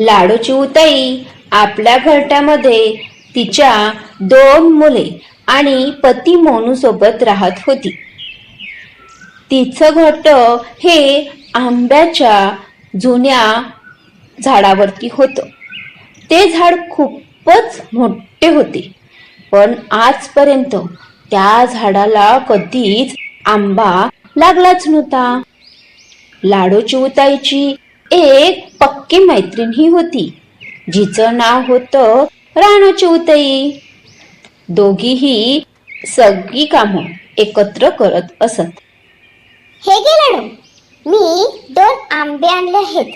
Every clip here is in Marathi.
लाडूची उताई आपल्या घरट्यामध्ये तिच्या दोन मुले आणि पती मोनू सोबत राहत होती. तिचं घरट हे आंब्याच्या जुन्या झाडावरती होतं. ते झाड खूपच मोठे होते पण आजपर्यंत त्या झाडाला कधीच आंबा लागलाच नव्हता. लाडू चिवताईची एक पक्की मैत्रीण ही होती. जिचं नाव होतं राणू चिवताई. दोघीही सगळी कामं एकत्र करत असत. हे घे लाडू मी दोन आंबे आणले आहेत.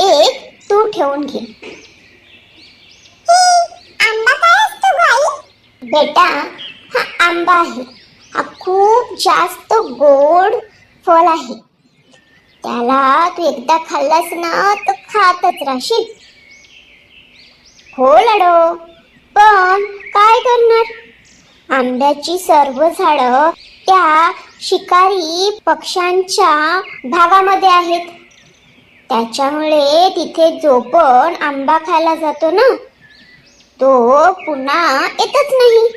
एक तू ठेवून घे. आंबा काय असतो भाई बेटा हा आंबा आहे. हा खूप जास्त गोड फळ आहे. त्याला तू एकदा खाल्लास ना तर खातच राहशील. हो लाडो. पण काय करणार? आंब्याची सर्व झाडं त्या शिकारी पक्ष्यांच्या भागामध्ये आहेत. त्याच्यामुळे तिथे जो पण आंबा खायला जातो ना तो पुन्हा येतच नाही.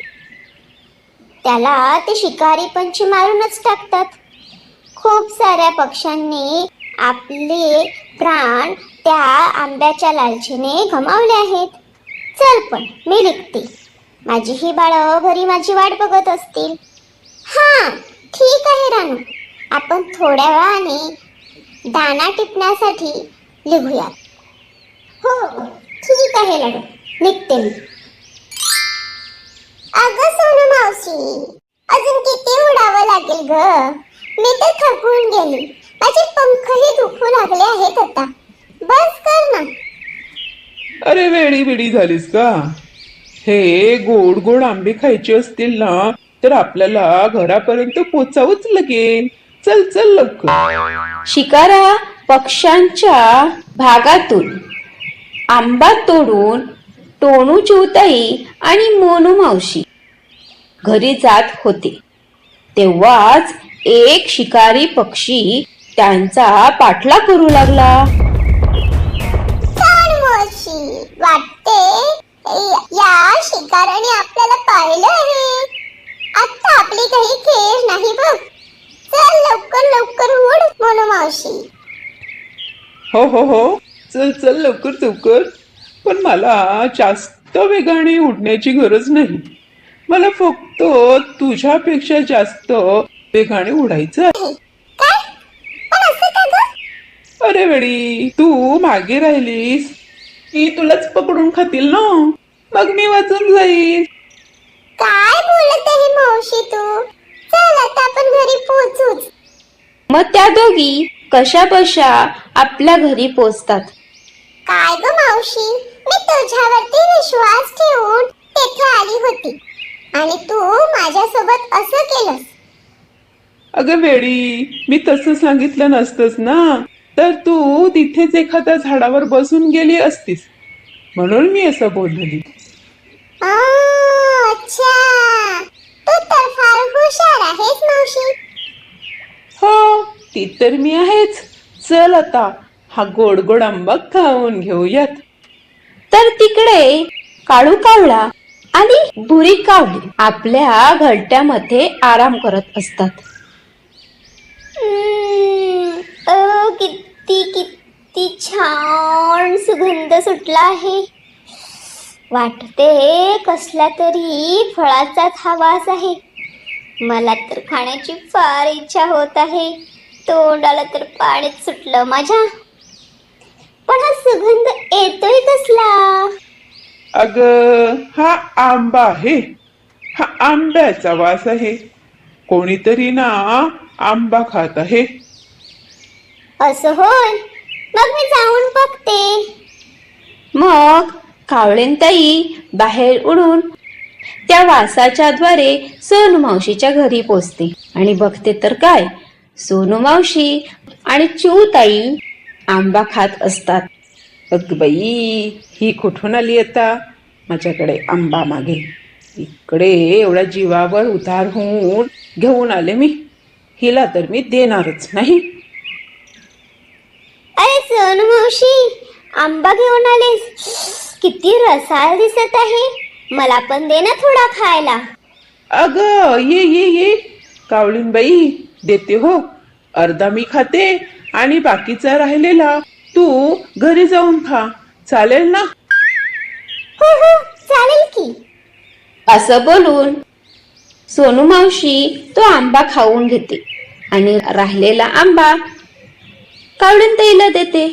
त्याला ते शिकारी पंछी मारूनच टाकतात. खूप साऱ्या पक्ष्यांनी आपले प्राण त्या आंब्याच्या लालचीने गमावले आहेत. चल पण मी लिखते माझी ही बाळं घरी माझी वाट बघत असतील. हां ठीक आहे रानू. आपण थोड्या वेळाने दाना टिपण्यासाठी लिहूयात हो ठीक आहे लाडू. निघते मी. अगं सोनू मावशी अजून किती उडावं लागेल ग? मी तर थकून गेली. माझे पंखही दुखू लागले आहेत आता. बस कर ना. अरे वेडी वेडी झालीस का? हे गोड गोड आंबे खायचे असतील ना तर आपल्याला घरापर्यंत पोचावंच लागेल चल चल लवकर. शिकारा पक्ष्यांच्या भागातून. आंबा तोडून टोणू चिवताई आणि मोनू मावशी घरी जात होते. तेव्हाच एक शिकारी पक्षी त्यांचा पाठला करू लागला. वाटते य- या शिकाराने आपल्याला पाहिलं आहे. आता आपली काही खेळ नाही बघ. चल लवकर लवकर उड म्हणू मावशी. हो हो हो. चल चल लवकर लवकर. पण मला जास्त वेगाने उडण्याची गरज नाही. मला फक्त तुझ्यापेक्षा जास्त वेगाने उडायचं. आहे काय? पण असं का ग? अरे वेडी तू मागे राहिलीस. की तुलाच पकडून खातील ना. मग मी वाचून जाईल काय बोलत आहे मावशी तू? चल आता आपण घरी पोहोचूच. मग त्या दोघी कशा बशा आपल्या घरी पोचतात. काय ग मावशी? मी तुझ्यावरती विश्वास ठेवून तेथे आली होती. आणि तू माझ्यासोबत असं केलंस. अगं वेडी मी तसं सांगितलं नसतंस ना? तर तू तिथेच एखाद्या झाडावर बसून गेली असतीस. म्हणून मी असं बोलली. हो ती तर मी आहेच. चल आता हा गोड गोड आंबा खाऊन घेऊयात. तर तिकडे काळू कावळा आणि बुरी कावली आपल्या घरट्यामध्ये आराम करत असतात. अ, किती किती छान सुगंध सुटला आहे. वाटते कसला तरी फळाचाच हा वास आहे. मला तर खाण्याची फार इच्छा होत आहे. तोंडाला तर पाणीच सुटलं माझ्या. पण हा सुगंध येतोय कसला? अग हा आंबा आहे. हा आंब्याचा वास आहे. कोणीतरी ना आंबा खात आहे. असं होय? मग मी जाऊन बघते. मग कावळेंताई बाहेर उडून त्या वासाच्या द्वारे सोनू मावशीच्या घरी पोचते. आणि बघते तर काय? सोनू मावशी आणि चिऊताई आंबा खात असतात. अग बाई ही कुठून आली आता? माझ्याकडे आंबा मागे. इकडे एवढ्या जीवावर उधार होऊन घेऊन आले मी. हिला तर मी देणारच नाही. अरे सोनू मावशी आंबा घेऊन आलेस. किती रसाळ दिसत आहे. मला पण दे ना थोडा खायला. अग ये ये ये. कावळीनबाई देते हो. अर्धा मी खाते आणि बाकीचा राहिलेला तू घरी जाऊन खा. चालेल ना? हो हो चालेल की. असं बोलून सोनू मावशी तो आंबा खाऊन घेते. आणि राहिलेला आंबा कावळीनताईला देते.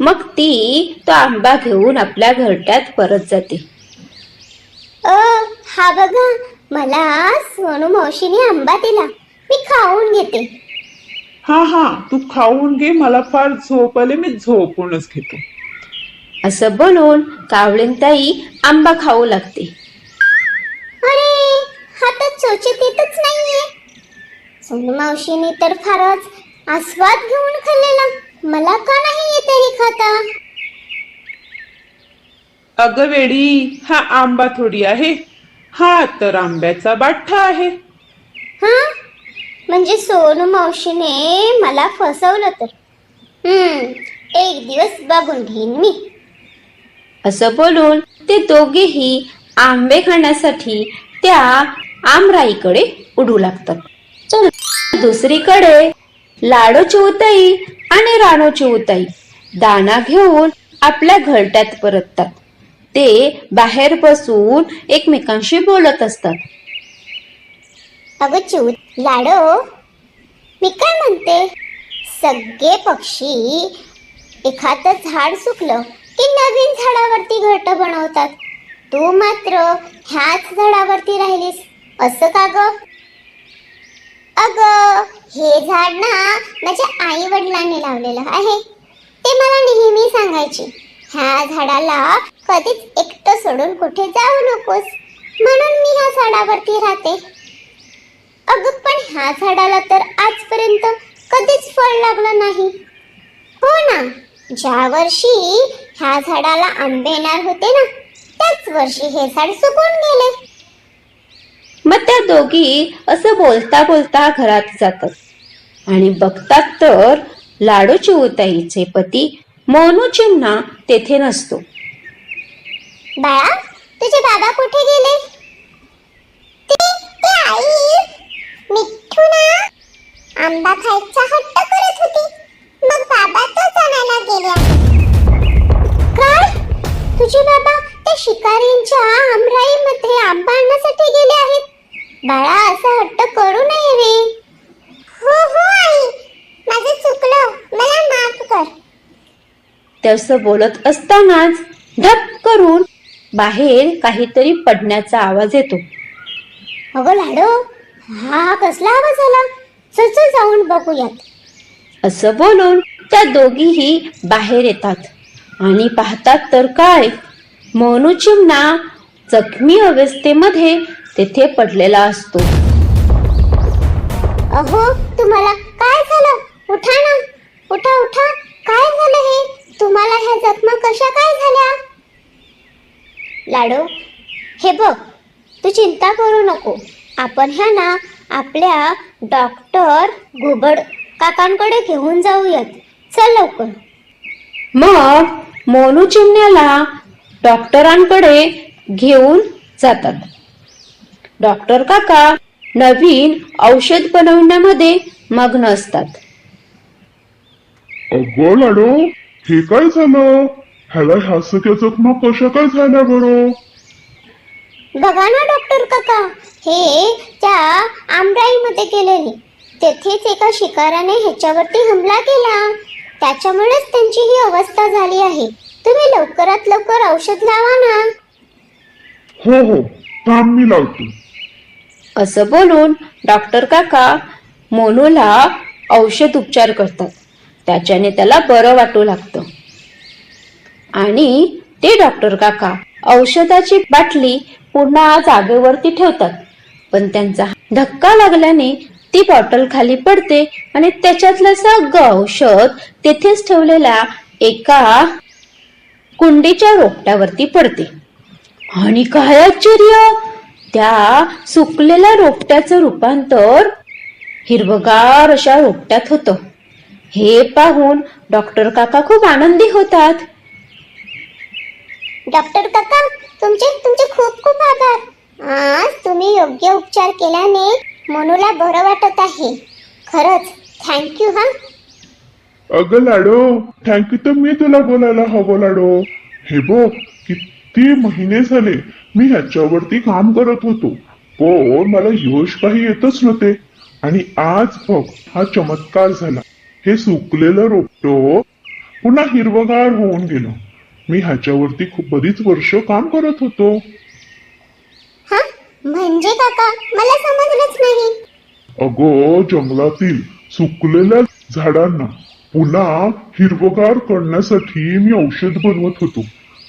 मग ती तो आंबा घेऊन आपल्या घरट्यात परत जाते. अ हा बघा मला सोनू मावशीने आंबा दिला. मी खाऊन घेते. हा हा तू खाऊन घे मला फार झोप आले मी झोपूनच घेतो. असं बोलून कावळीनताई आंबा खाऊ लागते. अरे हा तर चोचीत येतच नाहीये. सोनू मावशीने तर फारच आस्वाद घेऊन खाल्लेला. मला का नाही येते हे खाता? अग वेडी हा आंबा थोडी आहे. हा तर आंब्याचा बाठ्ठा आहे. हा? म्हणजे सोनू मावशीने मला फसवलं तर? हम्म एक दिवस बघून घेईन मी. असं बोलून ते दोघेही आंबे खाण्यासाठी त्या आमराईकडे उडू लागतात. दुसरीकडे लाडोची चिवताई आणि राणो चिवताई दाना घेऊन आपल्या घरट्यात परततात. ते बाहेर बसून एकमेकांशी बोलत असतात. अगं लाडो मी काय म्हणते? सगळे पक्षी एखादं झाड सुकलं की नवीन झाडावरती घरट बनवतात. तू मात्र ह्याच झाडावरती राहिलीस. असं का ग? अग हे झाड ना माझ्या आई वडिलांनी लावलेलं आहे. ते मला नेहमी सांगायचे. ह्या झाडाला कधीच एकटं सोडून कुठे जाऊ नकोस. म्हणून मी ह्या झाडावरती राहते. अगं पण ह्या झाडाला तर आजपर्यंत कधीच फळ लागलं नाही. हो ना ज्या वर्षी ह्या झाडाला आंबे येणार होते ना त्याच वर्षी हे झाड सुकून गेले. मग त्या दोघी असं बोलता बोलता घरात जातात. आणि बघतात तर लाडू चिवताईचे पती मोनू तेथे नसतो. बाळा तुझे बाबा कुठे गेले? ते ते आई मिठ्ठू ना? आंबा खायचा हट्ट करत होती. मग बाबा तो आणायला गेले काय? तुझे बाबा त्या शिकारींच्या आमराईमध्ये आंबा आणण्यासाठी गेले आहेत? बाळा असा हट्ट करू नये रे. हो हो आई. माझं चुकलं. मला माफ कर. तसं बोलत असतानाच ढप करून बाहेर काहीतरी पडण्याचा आवाज येतो. अगं लाडो हा कसला आवाज आला? चल जाऊन बघूयात. असं बोलून त्या दोघीही बाहेर येतात आणि पाहतात तर काय मोनू चिमणा जखमी अवस्थेमध्ये तेथे पडलेला असतो. अहो तुम्हाला काय झालं? उठा ना. उठा उठा. काय झालं हे? तुम्हाला ह्या जखमा कशा काय झाल्या? लाडो हे बघ. तू चिंता करू नको. आपण ह्या ना आपल्या डॉक्टर घुबड काकांकडे घेऊन जाऊयात. चल लवकर. मग मोनू चिमण्याला डॉक्टरांकडे घेऊन जातात. डॉक्टर काका नवीन औषध बनवण्यामध्ये मग्न असतात. अगं लाडो हे काय झालं? ह्याला ह्या सगळ्या जखमा कशा काय झाल्या बरं? बघा ना डॉक्टर काका हे त्या आमराईमध्ये गेलेले. तेथेच एका शिकाऱ्याने ह्याच्यावरती हमला केला. त्याच्यामुळेच त्यांची ही अवस्था झाली आहे. तुम्ही लवकरात लवकर औषध लावा ना. हो हो थांब मी लावतो. असं बोलून डॉक्टर काका मोनूला औषध उपचार करतात. त्याच्याने त्याला बरं वाटू लागतं. आणि ते डॉक्टर काका औषधाची बाटली पुन्हा जागेवरती ठेवतात. पण त्यांचा धक्का लागल्याने ती बॉटल खाली पडते आणि त्याच्यातलं सगळं औषध तेथेच ठेवलेल्या एका कुंडीच्या रोपट्यावरती पडते. आणि काय आश्चर्य! त्या सुकलेल्या रोपट्याचं रूपांतर हिरवगार अशा रोपट्यात होतं. हे पाहून डॉक्टर काका खूप आनंदी होतात. डॉक्टर काका तुमचे तुमचे खूप खूप आभार. आज तुम्ही योग्य उपचार केल्याने मनूला बरं वाटत आहे. खरंच थँक्यू हा? अगं लाडो थँक्यू तर मी तुला बोलायला हवं लाडो. हे बघ किती महिने झाले. मी ह्याच्यावरती काम करत होतो. पण मला यश काही येतच नव्हते. आणि आज बघ हा चमत्कार झाला. हे सुकलेलं रोपटो पुन्हा हिरवगार होऊन गेलं. मी ह्याच्यावरती खूप बरीच वर्ष काम करत होतो. हा? म्हणजे काका मला समजलंच नाही. अगो जंगलातील सुकलेल्या झाडांना पुन्हा हिरवगार करण्यासाठी मी औषध बनवत होतो.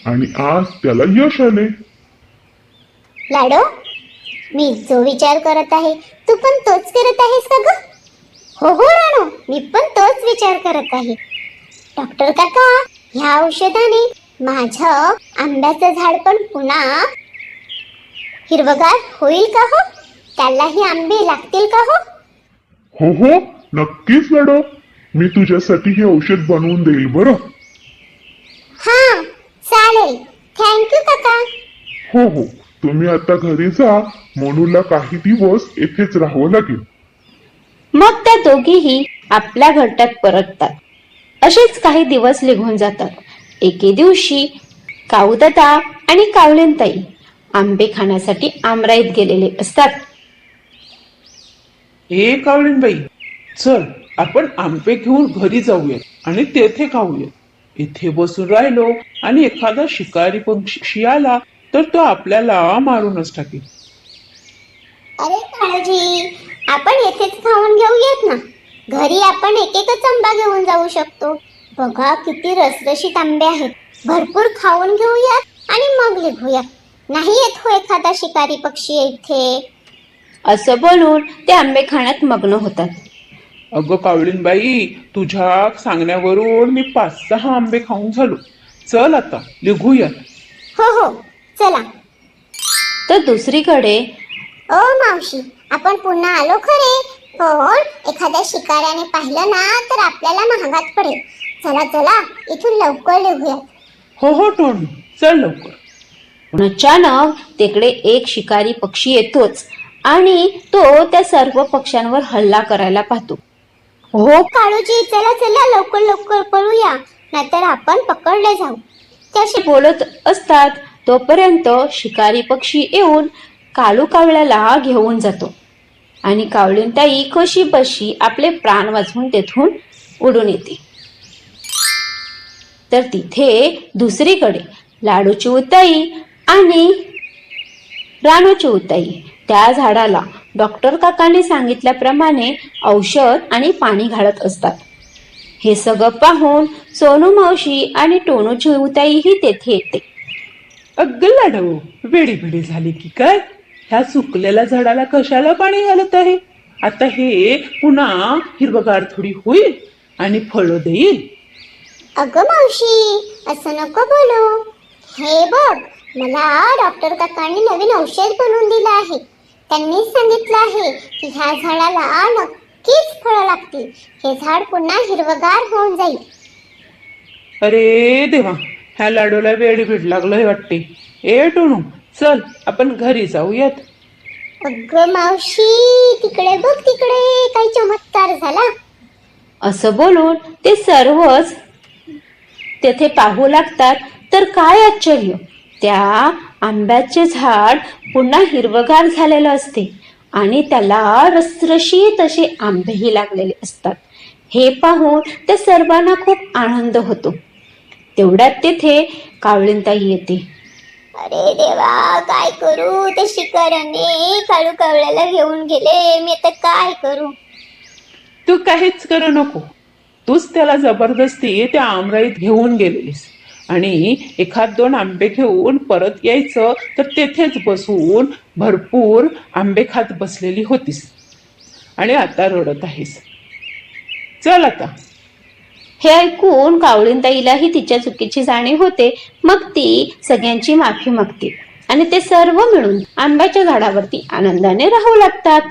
आणि आज त्याला यश आले. लाडो मी जो विचार करत आहे तू पण तोच करत आहेस का ग? हो हो राणो मी पण तोच विचार करत आहे. डॉक्टर काका ह्या औषधाने माझं आंब्याचं झाड पण पुन्हा हिरवगार होईल का हो? त्यालाही आंबे लागतील का हो? हो हो नक्कीच लाडो. मी तुझ्यासाठी हे औषध बनवून देईल बरं हा चालेल थँक्यू काका हो हो. तुम्ही आता घरी जा मनूला काही दिवस येथेच राहावं लागेल. मग त्या दोघीही आपल्या घरट्यात परततात. असेच काही दिवस निघून जातात. एके दिवशी काऊदादा आणि कावलेनताई आंबे खाण्यासाठी आमराईत गेलेले असतात. ए कावळीनबाई चल आपण आंबे घेऊन घरी जाऊयात आणि तेथे खाऊयात. इथे बसून राहिलो आणि एखादा शिकारी पक्षी आला तर तो आपल्याला मारूनच टाकेल. अरे काळजी आपण येथेच खाऊन घेऊयात ना. घरी आपण एक एकच आंबा घेऊन जाऊ शकतो. बघा किती रसरशीत आंबे आहेत. भरपूर खाऊन घेऊयात आणि मग निघूयात. नाही येत हो एखादा शिकारी पक्षी इथे. असं बोलून ते आंबे खाण्यात मग्न होतात. अगं कावळीनबाई तुझ्या सांगण्यावरून मी पाच सहा आंबे खाऊन झालो. चल आता निघूयात. हो हो. चला. तर दुसरीकडे. ओ मावशी आपण पुन्हा आलो खरे. पण एखाद्या शिकाऱ्याने पाहिलं ना तर आपल्याला महागात पडेल. चला चला इथून लवकर निघूयात. हो हो टोनी चल लवकर. पण अचानक तिकडे एक शिकारी पक्षी येतोच आणि तो त्या सर्व पक्ष्यांवर हल्ला करायला पाहतो. हो काळूजी चला चला लवकर लवकर पळूया. नाहीतर आपण पकडले जाऊ. त्याशी बोलत असतात तोपर्यंत शिकारी पक्षी येऊन कालू कावळ्याला घेऊन जातो. आणि कावळींताई कशी बशी आपले प्राण वाचवून तेथून उडून येते. तर तिथे दुसरीकडे लाडूची उताई आणि राणूची उताई त्या झाडाला डॉक्टर काकांनी सांगितल्याप्रमाणे औषध आणि पाणी घालत असतात. हे सगळं पाहून सोनू मावशी आणि टोनूची उताईही तेथे येते. अगं लाडू वेडी वेडी झाली की काय? ह्या सुकलेल्या झाडाला कशाला पाणी घालत आहे? आता हे पुन्हा हिरवगार थोडी होईल आणि फळं देईल. अगं मावशी असं नको बोलू. हे बघ मला डॉक्टर काकांनी नवीन औषध बनवून दिलं आहे. त्यांनीच सांगितलं आहे की ह्या झाडाला नक्कीच फळं लागतील. हे झाड पुन्हा हिरवगार होऊन जाईल. अरे देवा ह्या लाडूला वेड भीड लागलंय वाटते. ए टोनू चल आपण घरी जाऊयात. अगं मावशी तिकडे बघ तिकडे काही चमत्कार झाला. असं बोलून ते सर्वच तेथे पाहू लागतात. तर काय आश्चर्य? त्या आंब्याचे झाड पुन्हा हिरवगार झालेलं असते आणि त्याला रसरशीत असे आंबेही लागलेले असतात. हे पाहून त्या सर्वांना खूप आनंद होतो. तेवढ्यात तेथे कावळींताई येते. अरे देवा काय करू? ते शिकाऱ्याने काळू कावळ्याला घेऊन गेले. मी आता काय करू? तू काहीच करू नको. तूच त्याला जबरदस्ती त्या आमराईत घेऊन गेलेलीस. आणि एखाद दोन आंबे घेऊन परत यायचं तर तेथेच बसून भरपूर आंबे खात बसलेली होतीस. आणि आता रडत आहेस. चल आता. हे ऐकून कावळींताईलाही तिच्या चुकीची जाणीव होते. मग ती सगळ्यांची माफी मागते. आणि ते सर्व मिळून आंब्याच्या झाडावरती आनंदाने राहू लागतात.